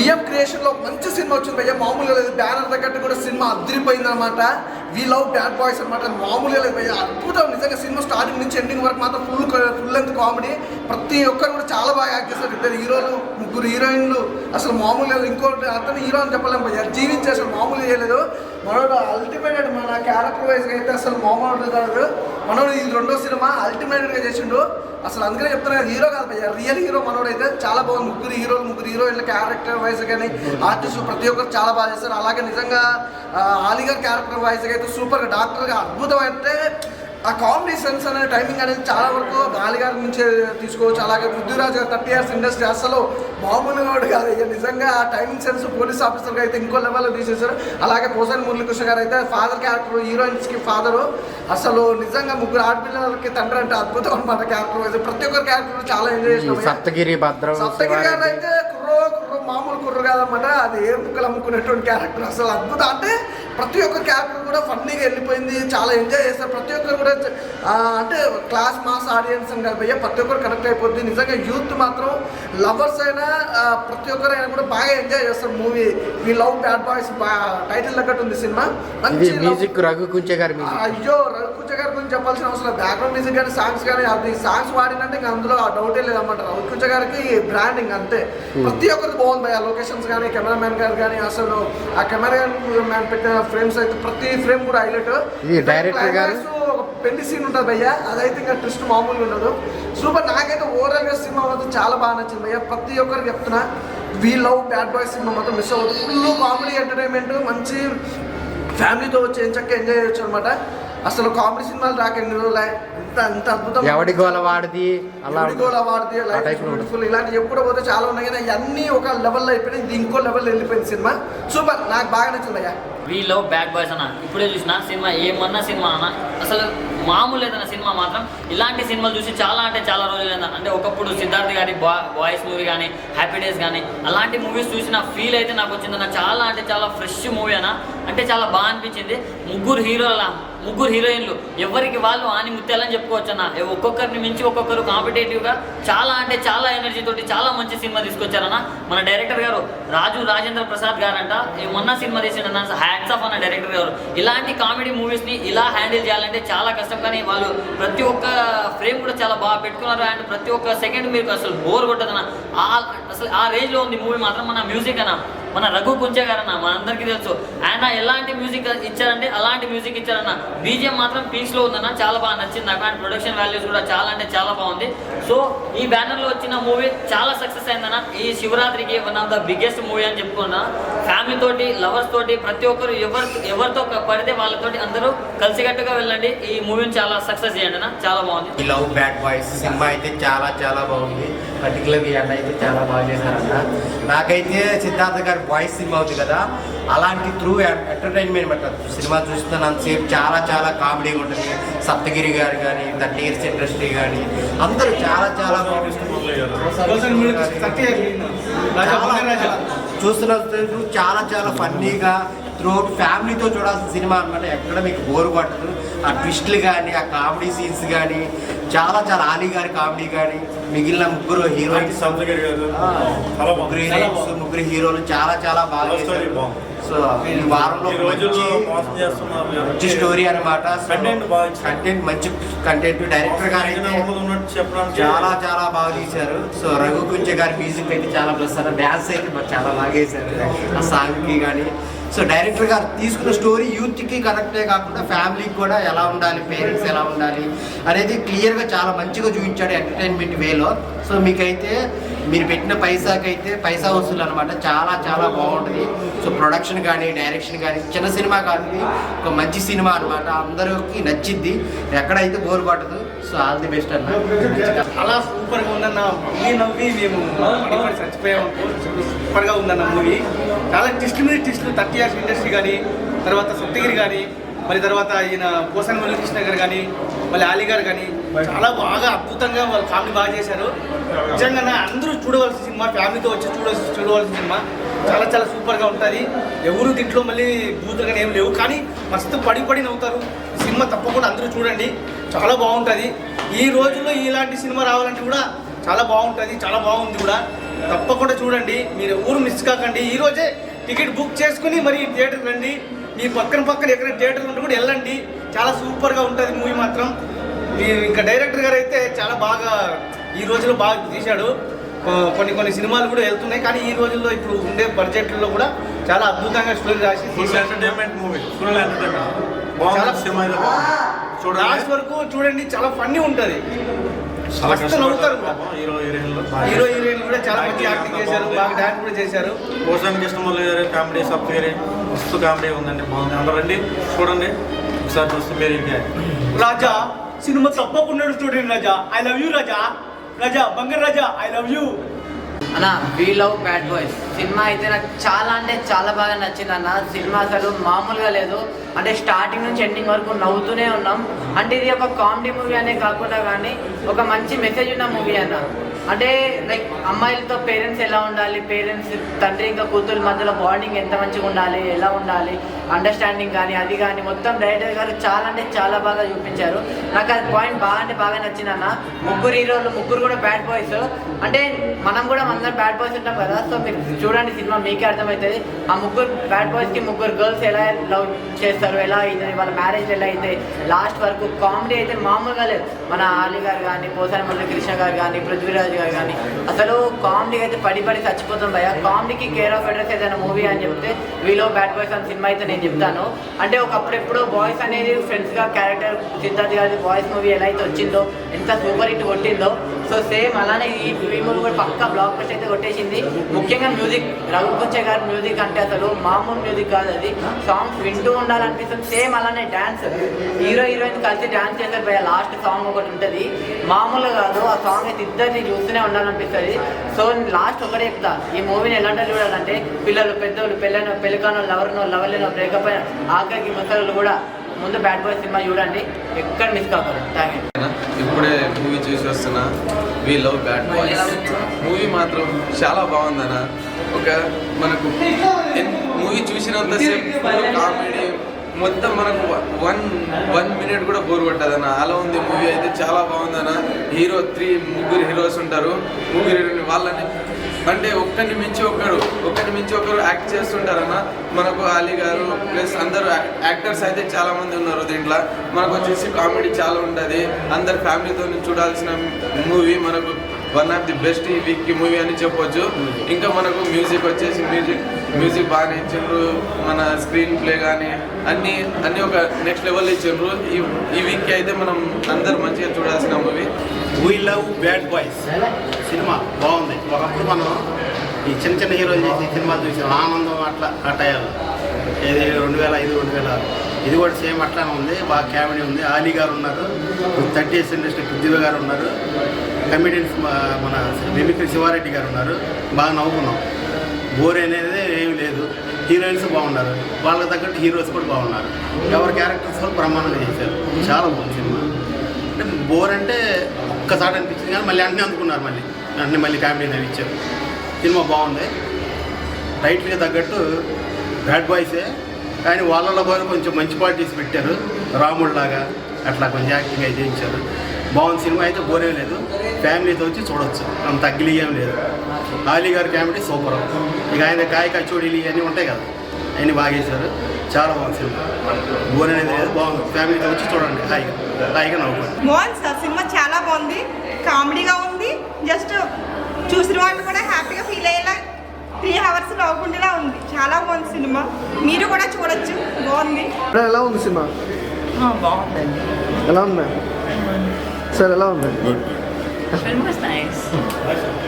BM క్రియేషన్లో మంచి cinema వచ్చింది. భయ్య మామూలుగా లేదు. బ్యానర్ తగ్గట్టు కూడా సినిమా అదిరిపోయిందనమాట వీ లవ్ బ్యాడ్ బాయ్స్ అనమాట మామూలుగా లేదు అద్భుతం. నిజంగా సినిమా స్టార్టింగ్ నుంచి ఎండింగ్ వరకు మాత్రం ఫుల్ ఫుల్ లెంత్ కామెడీ ప్రతి ఒక్కరు కూడా చాలా బాగా యాక్ట్ చేస్తారు. ఇద్దరు హీరోలు ముగ్గురు హీరోయిన్లు. అసలు మామూలుగా లేదు. ఇంకోటి అతను హీరో అని చెప్పలేము భయ్య. జీవించి అసలు మామూలు చేయలేదు. మనోడు అల్టిమేట్ మన క్యారెక్టర్ వైజ్ అయితే అసలు మామూలు కాదు. మనోడు ఇది రెండో సినిమా అల్టిమేట్గా చేసిండు. అసలు అందుకనే చెప్తున్నా హీరో కాదు భయ్య. రియల్ హీరో మనోడు అయితే చాలా బాగుంది. ముగ్గురు హీరోలు ముగ్గురు హీరోయిన్ల క్యారెక్టర్ వైజ్ కానీ ఆర్టిస్టులు ప్రతి ఒక్కరు చాలా బాగా చేస్తారు. అలాగే నిజంగా ఆ, క్యారెక్టర్ వైజ్గా అయితే సూపర్ డాక్టర్గా అద్భుతం అంటే ఆ కామెడీ సెన్స్ అనే టైమింగ్ అనేది చాలా వరకు గాలిగారి నుంచే తీసుకోవచ్చు. అలాగే పృథ్వీరాజ్ గారు థర్టీ ఇయర్స్ ఇండస్ట్రీ అసలు మామూలుగా వాడు కాదు. ఇక నిజంగా ఆ టైమింగ్ సెన్స్ పోలీస్ ఆఫీసర్గా అయితే ఇంకో లెవెల్లో తీసేశారు. అలాగే పోసాని మురళీకృష్ణ గారు అయితే ఫాదర్ క్యారెక్టర్ హీరోయిన్స్కి ఫాదరు అసలు నిజంగా ముగ్గురు ఆడపిల్లలకి తండ్రి అంటే అద్భుతం అనమాట క్యారెక్టర్ వైజ్ ప్రతి ఒక్కరి క్యారెక్టర్ చాలా ఎంజాయ్ చేసినాం సప్తగిరి భద్రం సప్తగిరి గారు. అయితే కుర్రో కుర్రో మామూలు కుర్ర కాదన్నమాట. అది ఏ ముక్కలు అమ్ముకునేటువంటి క్యారెక్టర్ అసలు అద్భుతం. అంటే ప్రతి ఒక్క క్యారెక్టర్ కూడా ఫన్నీగా వెళ్ళిపోయింది చాలా ఎంజాయ్ చేస్తారు. ప్రతి ఒక్కరు కూడా ఆ, అంటే క్లాస్ మాస్ ఆడియన్స్ అని భయ్య ప్రతి ఒక్కరు కనెక్ట్ అయిపోద్ది. నిజంగా యూత్ మాత్రం లవర్స్ అయినా ఆ, ప్రతి ఒక్కరైనా కూడా బాగా ఎంజాయ్ చేస్తారు movie. We love bad boys title తగ్గట్టు ఉంది సినిమా. మంచి మ్యూజిక్ రఘు కుంచే గారి అయ్యో రఘుకుంచ గారి గురించి చెప్పాల్సిన అవసరం బ్యాక్గ్రౌండ్ మ్యూజిక్ కానీ సాంగ్స్ కానీ అది సాంగ్స్ వాడినంటే ఇంకా అందులో ఆ డౌటే లేదన్నమాట. రఘుకుంచ గారికి బ్రాండింగ్ అంతే. ప్రతి ఒక్కరికి బాగుంది భయ లొకేషన్స్ కానీ కెమెరామ్యాన్ గారు కానీ అసలు ఆ కెమెరా మ్యాన్ పెట్టిన ఫ్రేమ్స్ అయితే ప్రతి ఫ్రేమ్ కూడా హైలైట్ ఇది డైరెక్టర్ గారు? పెళ్ళి సీన్ ఉంటుంది భయ్య. అదైతే ఇంకా ట్విస్ట్ మామూలుగా ఉండదు. సూపర్ నాకైతే ఓవరాల్గా సినిమా మాత్రం చాలా బాగా నచ్చింది భయ్య. ప్రతి ఒక్కరికి చెప్తున్నా we love bad boy cinema మాత్రం మిస్ అవ్వదు. ఫుల్ కామెడీ ఎంటర్టైన్మెంట్ మంచి ఫ్యామిలీతో వచ్చి ఏం చక్కగా ఎంజాయ్ చేయొచ్చు అనమాట అసలు కామెడీ సినిమాలు రాక ఎన్ని రోజులు ఎంత ఎంత అద్భుతం ఎవడి గోల వాడిది? అలా ఎవడి గోల లైఫ్ ఉంటుంది. బ్యూటిఫుల్ ఇలాంటి ఎప్పుడు పోతే చాలా ఉన్నాయి కానీ అన్నీ ఒక లెవెల్లో అయిపోయినాయి. ఇది ఇంకో లెవెల్లో వెళ్ళిపోయింది సినిమా సూపర్ నాకు బాగా నచ్చింది అయ్యా వీ బ్యాడ్ బాయ్స్ అన్న. ఇప్పుడే చూసిన సినిమా ఏమన్నా సినిమా అన్న. అసలు మామూలు లేదన్న సినిమా మాత్రం ఇలాంటి సినిమాలు చూసి చాలా అంటే చాలా రోజులైంది అంటే ఒకప్పుడు సిద్ధార్థ్ గారి బాయ్స్ మూవీ కానీ హ్యాపీ డేస్ కానీ అలాంటి మూవీస్ చూసిన ఫీల్ అయితే నాకు వచ్చిందన్న చాలా అంటే చాలా ఫ్రెష్ మూవీ అన్న. అంటే చాలా బాగా అనిపించింది. ముగ్గురు హీరోల ముగ్గురు హీరోయిన్లు ఎవరికి వాళ్ళు ఆని ముత్యాలని చెప్పుకోవచ్చు అన్న. ఒక్కొక్కరిని మించి ఒక్కొక్కరు కాంపిటేటివ్గా చాలా అంటే చాలా ఎనర్జీ తోటి చాలా మంచి సినిమా తీసుకొచ్చారన్న. మన డైరెక్టర్ గారు రాజు రాజేంద్ర ప్రసాద్ గారంట. మొన్న సినిమా తీసిన హ్యాట్స్ ఆఫ్ అన్న డైరెక్టర్ గారు. ఇలాంటి కామెడీ మూవీస్ని ఇలా హ్యాండిల్ చేయాలంటే చాలా కష్టం. కానీ వాళ్ళు ప్రతి ఒక్క ఫ్రేమ్ కూడా చాలా బాగా పెట్టుకున్నారు. అండ్ ప్రతి ఒక్క సెకండ్ మీకు అసలు బోర్ కొట్టదన్న. అసలు ఆ రేంజ్లో ఉంది మూవీ మాత్రం మన మ్యూజిక్ అన్న. మన రఘు కుంచే గారన్న మన అందరికీ తెలుసు. ఆయన ఎలాంటి మ్యూజిక్ ఇచ్చారంటే అలాంటి మ్యూజిక్ ఇచ్చారన్న. బీజిఎం మాత్రం పీస్లో ఉందన్న చాలా బాగా నచ్చింది నాకు. అండ్ ప్రొడక్షన్ వాల్యూస్ కూడా చాలా అంటే చాలా బాగుంది. సో ఈ బ్యానర్లో వచ్చిన మూవీ చాలా సక్సెస్ అయిందన్న. ఈ శివరాత్రికి one of the biggest movie అని చెప్పుకున్నా. ఫ్యామిలీ తోటి లవర్స్ తోటి ప్రతి ఒక్కరు ఎవరు ఎవరితో పడితే వాళ్ళతోటి అందరూ కలిసికట్టుగా వెళ్ళండి. ఈ మూవీని చాలా సక్సెస్ చేయండి అన్న. చాలా బాగుంది. ఈ లవ్ బ్యాడ్ బాయ్స్ సినిమా అయితే చాలా చాలా బాగుంది. పర్టికులర్ ఈ అన్న అయితే చాలా బాగా చేశారన్న. నాకైతే సిద్ధార్థ గారి బాయ్స్ సినిమా అవుతుంది కదా అలాంటి త్రూ ఎంటర్టైన్మెంట్ సినిమా చూస్తున్నంతసేపు చాలా చాలా కామెడీగా ఉంటుంది. సప్తగిరి గారు కానీ థర్టీ ఇయర్స్ ఇండస్ట్రీ కానీ అందరూ చాలా చాలా బాగుంటుంది. చూస్తున్న చాలా చాలా ఫన్నీగా త్రూఅవుట్ ఫ్యామిలీతో చూడాల్సిన సినిమా అనమాట. ఎక్కడ మీకు బోర్ కొట్టదు. ఆ ట్విస్ట్లు కానీ ఆ కామెడీ సీన్స్ కానీ చాలా చాలా ఆలీ గారి కామెడీ కానీ మిగిలిన ముగ్గురు హీరోయిన్స్. ముగ్గురు ముగ్గురు హీరోలు చాలా చాలా బాగా. సో ఈ వారంలో మంచి స్టోరీ అనమాట. కంటెంట్ మంచి కంటెంట్ డైరెక్టర్ గారు చాలా చాలా బాగా తీశారు. సో రఘు కుంచె గారి మ్యూజిక్ అయితే చాలా ప్లస్ అన్న డ్యాన్స్ అయితే చాలా బాగా వేశారు ఆ సాంగ్కి కానీ సో డైరెక్టర్ గారు తీసుకున్న స్టోరీ యూత్కి కనెక్టే కాకుండా ఫ్యామిలీకి కూడా ఎలా ఉండాలి పేరెంట్స్ ఎలా ఉండాలి అనేది క్లియర్గా చాలా మంచిగా చూపించాడు ఎంటర్టైన్మెంట్ వేలో సో మీకైతే మీరు పెట్టిన పైసాకైతే పైసా వసూలు అనమాట చాలా చాలా బాగుంటుంది. సో ప్రొడక్షన్ కానీ డైరెక్షన్ కానీ చిన్న సినిమా కాదు ఒక మంచి సినిమా అనమాట అందరికి నచ్చిద్ది. ఎక్కడైతే బోర్ పడదు సో ఆల్ ది బెస్ట్ అన్న. చాలా సూపర్గా ఉందన్న మూవీ నవ్వి మేము చచ్చిపోయాము సూపర్గా సూపర్గా ఉందన్న మూవీ చాలా టెస్ట్ మీద టెస్ట్లు థర్టీ ఇయర్స్ ఇండస్ట్రీ కానీ తర్వాత సప్తగిరి కానీ మళ్ళీ తర్వాత ఈయన పోసన్ మురళీకృష్ణ గారు కానీ మళ్ళీ అలీ గారు కానీ చాలా బాగా అద్భుతంగా వాళ్ళు కామెడీ బాగా చేశారు. నిజంగా అందరూ చూడవలసిన సినిమా ఫ్యామిలీతో వచ్చి చూడవలసి చూడవలసిన సినిమా. చాలా చాలా సూపర్గా ఉంటుంది. ఎవరు దీంట్లో మళ్ళీ బూతులు కానీ ఏం లేవు. కానీ మస్తు పడి పడి నవ్వుతారు. సినిమా తప్పకుండా అందరూ చూడండి. చాలా బాగుంటుంది. ఈ రోజుల్లో ఇలాంటి సినిమా రావాలంటే కూడా చాలా బాగుంటుంది. చాలా బాగుంది కూడా. తప్పకుండా చూడండి. మీరు ఊరు మిస్ కాకండి. ఈ రోజే టికెట్ బుక్ చేసుకుని మరి థియేటర్ రండి. మీ పక్కన పక్కన ఎక్కడ థియేటర్ ఉంటే కూడా వెళ్ళండి. చాలా సూపర్గా ఉంటుంది మూవీ మాత్రం. ఈ ఇంకా డైరెక్టర్ గారు అయితే చాలా బాగా ఈ రోజుల్లో బాగా తీశాడు. కొన్ని కొన్ని సినిమాలు కూడా వెళ్తున్నాయి. కానీ ఈ రోజుల్లో ఇప్పుడు ఉండే బడ్జెట్లో కూడా చాలా అద్భుతంగా స్టోరీ రాసి. Entertainment movie full entertainment last వరకు చూడండి చాలా ఫన్నీ ఉంటుంది. మస్తు నవ్వుతారు. హీరో హీరోయిన్లు. హీరో హీరోయిన్ కూడా చాలా మంచి యాక్టింగ్ చేశారు. బాగా డాన్స్ కూడా చేశారు. పోసానికి ఇష్టమల్లి గారు కామెడీ సబ్ వేరే మస్తు కామెడీ ఉందండి. బాగుంది. అందరూ రండి. చూడండి. ఒకసారి చూస్తే మీరు రాజా సినిమా తప్పకుండా చూడండి Raja. I love you Raja. Raja బంగారు రాజా ఐ లవ్ యూ అన్న we love bad boys cinema అయితే నాకు చాలా అంటే చాలా బాగా నచ్చింది అన్న. సినిమా అసలు మామూలుగా లేదు. అంటే స్టార్టింగ్ నుంచి ఎండింగ్ వరకు నవ్వుతూనే ఉన్నాం. అంటే ఇది ఒక కామెడీ మూవీ అనే కాకుండా కానీ ఒక మంచి మెసేజ్ ఉన్న మూవీ అన్న. అంటే లైక్ అమ్మాయిలతో పేరెంట్స్ ఎలా ఉండాలి? పేరెంట్స్ తండ్రి ఇంకా కూతురు మధ్యలో బాండింగ్ ఎంత మంచిగా ఉండాలి? ఎలా ఉండాలి? అండర్స్టాండింగ్ కానీ అది కానీ మొత్తం డైరెక్టర్ గారు చాలా అంటే చాలా బాగా చూపించారు. నాకు అది పాయింట్ బాగా అంటే బాగా నచ్చింది అన్న. ముగ్గురు హీరోలు ముగ్గురు కూడా బ్యాడ్ బాయ్స్ అంటే మనం కూడా అందరం బ్యాడ్ బాయ్స్ ఉంటాం కదా. సో మీరు చూడండి సినిమా మీకే అర్థమవుతుంది. ఆ ముగ్గురు బ్యాడ్ బాయ్స్కి ముగ్గురు గర్ల్స్ ఎలా లవ్ చేస్తారు? ఎలా అవుతుంది వాళ్ళ మ్యారేజ్ ఎలా అయితే లాస్ట్ వరకు కామెడీ అయితే మామూలుగా లేదు. మన ఆలి గారు కానీ పోసారి మళ్ళీ కృష్ణ గారు కానీ పృథ్వీరాజ్ గారు కానీ. అసలు కామెడీ అయితే పడి పడి చచ్చిపోతాం భయ కామెడీకి కేర్ ఆఫ్ అడ్రస్ ఏదైనా మూవీ అని చెప్తే వీలో బ్యాడ్ బాయ్స్ అని సినిమా అయితే నేను చెప్తాను. అంటే ఒకప్పుడు ఎప్పుడో బాయ్స్ అనేది ఫ్రెండ్స్గా క్యారెక్టర్ సిద్ధార్థ్ గారి బాయ్స్ మూవీ ఎలా అయితే వచ్చిందో ఎంత సూపర్ హిట్ కొట్టిందో సో సేమ్ అలానే ఈ మూవీ కూడా పక్కా బ్లాక్ బస్ట్ అయితే కొట్టేసింది. ముఖ్యంగా మ్యూజిక్ రఘుకుంచే గారి మ్యూజిక్ అంటే అసలు మామూలు మ్యూజిక్ కాదు అది. సాంగ్స్ వింటూ ఉండాలనిపిస్తుంది. సేమ్ అలానే డ్యాన్స్ హీరో హీరోయిన్ కలిసి డ్యాన్స్ చేస్తారు భయ లాస్ట్ సాంగ్ ఒకటి ఉంటుంది. మామూలుగా కాదు. ఆ సాంగ్ అయితే ఇద్దరిని చూస్తూనే ఉండాలనిపిస్తుంది. సో లాస్ట్ ఒకటే చెప్తా. ఈ మూవీని ఎలాంటి చూడాలంటే పిల్లలు పెద్దోళ్ళు పెళ్ళైన పెళ్ళికానో లవర్నో లవర్లేనో బ్రేకప్ అయిన ఆఖరికి ముసలు కూడా ముందు బ్యాడ్ బాయ్ సినిమా చూడండి. ఎక్కడ మిస్ కాకూడదు. థ్యాంక్ యూ ఇప్పుడే మూవీ చూసి వస్తున్నా. We love bad boys movie మాత్రం చాలా బాగుందన్న. ఒక మనకు మూవీ చూసినంతసేపు కామెడీ మొత్తం మనకు వన్ వన్ మినిట్ కూడా బోర్ పట్టదన్న అలా ఉంది మూవీ అయితే చాలా బాగుందన్న. హీరో త్రీ ముగ్గురు హీరోస్ ఉంటారు. ముగ్గురు వాళ్ళని అంటే ఒక్కరిని మించి ఒకరు ఒకరిని మించి ఒకరు యాక్ట్ చేస్తుంటారన్న. మనకు అలీ గారు ప్లస్ అందరూ యాక్టర్స్ అయితే చాలా మంది ఉన్నారు దీంట్లో. మనకు వచ్చేసి కామెడీ చాలా ఉంటుంది. అందరు ఫ్యామిలీతో చూడాల్సిన మూవీ మనకు one of the best week movie అని చెప్పొచ్చు. ఇంకా మనకు మ్యూజిక్ వచ్చేసి మ్యూజిక్ మ్యూజిక్ బాగానే ఇచ్చిండ్రు మన స్క్రీన్ ప్లే కానీ అన్ని అన్ని ఒక నెక్స్ట్ లెవెల్ ఇచ్చిండ్రు. ఈ ఈ వీక్కి అయితే మనం అందరు మంచిగా చూడాల్సిన movie we love bad boys cinema బాగుంది. ఒకప్పుడు మనం ఈ చిన్న చిన్న హీరోలు చేసే సినిమాలు చూసాం. ఆనందం అట్లా ఆ టైంలో ఏది రెండు వేల ఐదు రెండు వేల ఇది కూడా సేమ్ అట్లానే ఉంది. బాగా కామెడీ ఉంది. ఆలీ గారు ఉన్నారు. థర్టీ ఇయర్స్ ఇండస్ట్రీ పృథ్వీ గారు ఉన్నారు. కమెడియన్స్ మన మిమిక్రీ శివారెడ్డి గారు ఉన్నారు. బాగా నవ్వుకున్నాం. బోర్ అనేది ఏమి లేదు. హీరోయిన్స్ బాగున్నారు. వాళ్ళకి తగ్గట్టు హీరోస్ కూడా బాగున్నారు. ఎవరి క్యారెక్టర్స్ కూడా బ్రహ్మాండంగా చేశారు. చాలా బాగుంది సినిమా. అంటే బోర్ అంటే ఒక్కసారి అనిపించింది కానీ మళ్ళీ అన్నీ అందుకున్నారు మళ్ళీ. అన్నీ మళ్ళీ కామెడీ అనేవి ఇచ్చారు. సినిమా బాగుంది. టైటిల్కి తగ్గట్టు బ్యాడ్ బాయ్సే. కానీ వాళ్ళలో కూడా కొంచెం మంచి పార్టీస్ పెట్టారు. రాముడిలాగా అట్లా కొంచెం యాక్టింగ్ అయితే చేయించారు. బాగుంది సినిమా. అయితే బోరే లేదు. ఫ్యామిలీతో వచ్చి చూడొచ్చు. అంత అగ్లీ ఏం లేదు. ఆలీ గారి కామెడీ సూపర్. ఇక ఆయన కాయ కచోడీలు ఇవన్నీ ఉంటాయి కదా. అవన్నీ బాగా చేశారు చాలా బాగుంది సినిమా. బోర్ అనేది లేదు. బాగుంది. ఫ్యామిలీతో వచ్చి చూడండి. హాయిగా. హాయిగా నవ్వుకోండి. బాగుంది సార్. సినిమా చాలా బాగుంది. కామెడీగా ఉంది. జస్ట్ చూసిన వాళ్ళు కూడా హ్యాపీగా ఫీల్ అయ్యేలా త్రీ అవర్స్ నవ్వుకుంటేలా ఉంది. చాలా బాగుంది సినిమా. మీరు కూడా చూడొచ్చు. బాగుంది. ఇప్పుడు ఎలా ఉంది సినిమా? బాగుందండి. ఎలా ఉంది సార్ ఎలా ఉంది? It was nice.